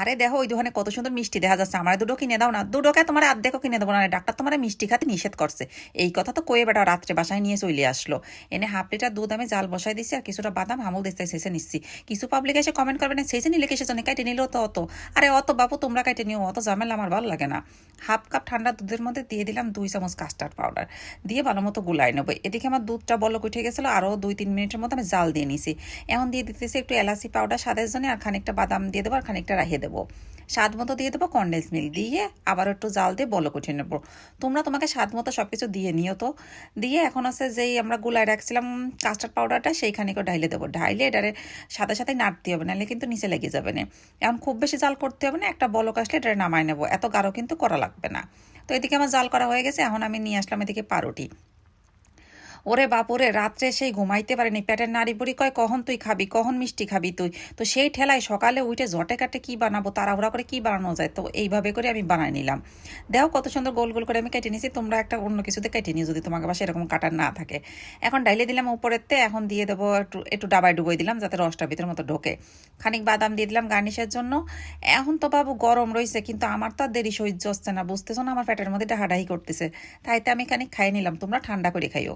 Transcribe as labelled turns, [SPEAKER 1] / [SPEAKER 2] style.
[SPEAKER 1] আরে দেখো, ওই দোকানে কত সুন্দর মিষ্টি দেখা যাচ্ছে। আমার দুটো কিনে দাও না। দুটোকে তোমার আর্ধেকও কিনে দেবো না। ডাক্তার তোমার মিষ্টি খাতে নিষেধ করছে। এই কথা তো কয়ে বেটা রাত্রে বাসায় নিয়ে চলে আসলো। এনে হাফ লিটার দুধ আমি জাল বসাই দিচ্ছি আর কিছুটা বাদাম হামুল দিতে শেষে নিচ্ছি। কিছু পাবলিক এসে কমেন্ট করবে না, শেষে নিলে কিসে জন্য? কাইটে নিলেও তো অত। আরে অত বাবু, তোমরা কাইটে নিও, অত ঝামেলা আমার ভালো লাগে না। হাফ কাপ ঠান্ডা দুধের মধ্যে দিয়ে দিলাম দুই চামচ কাস্টার্ড পাউডার দিয়ে ভালো মতো গুলাই নেব। এদিকে আমার দুধটা বলক উঠে গেছিল আরও দুই তিন মিনিটের মতো আমি জাল দিয়ে নিছি। এখন দিয়ে দিতেছি একটু এলাচি পাউডার স্বাদের জন্য আর খানিকটা বাদাম দিয়ে দেবো আর খানিকটা রাখিয়ে দেবো। স্বাদ মতো দিয়ে দেবো, কন্ডেন্স মিল্ক দিয়ে আবার একটু জাল দিয়ে বলক উঠিয়ে নেব। তোমরা তোমাকে স্বাদ মতো সব কিছু দিয়ে নিও তো। দিয়ে এখন আছে যেই আমরা গুলায় রাখছিলাম কাস্টার্ড পাউডারটা সেইখানে করে ঢাইলে দেবো। ঢাইলে এটারে সাথে সাথে নাড়তে হবে, নাহলে কিন্তু নিচে লেগে যাবে না। এখন খুব বেশি জাল করতে হবে না, একটা বলক আসলে এটা নামাই নেব। এত গাঢ় কিন্তু করা লাগবে না। তো এদিকে আমার জাল করা হয়ে গেছে, এখন আমি নিয়ে আসলাম এদিকে পাউরুটি। ওরে বাপুরে রাত্রে সেই ঘুমাইতে পারেনি। পেটের নাড়ি বুড়ি কয়, কখন তুই খাবি? কখন মিষ্টি খাবি তুই? তো সেই ঠেলায় সকালে উঠে জটে কাটে কী বানাবো, তাড়াহুড়া করে কি বানানো যায়? তো এইভাবে করে আমি বানাই নিলাম। দেখো কত সুন্দর গোল গোল করে আমি কেটে নিয়েছি তোমরা একটা অন্য কিছুতে কেটে নিও যদি তোমাকে বাসা এরকম কাটার না থাকে। এখন ডাইলে দিলাম উপরেতে এখন দিয়ে দেবো একটু একটু ডাবায় ডুবোই দিলাম যাতে রসটা ভিতরের মতো ঢোকে। খানিক বাদাম দিয়ে দিলাম গার্নিশের জন্য। এখন তো বাবু গরম রয়েছে কিন্তু আমার তো আর দেরি সহ্য হচ্ছে না। বুঝতেছো না আমার পেটের মধ্যে ডাহাডাহি করতেছে। তাইতে আমি খানিক খাই নিলাম। তোমরা ঠান্ডা করে খাইও।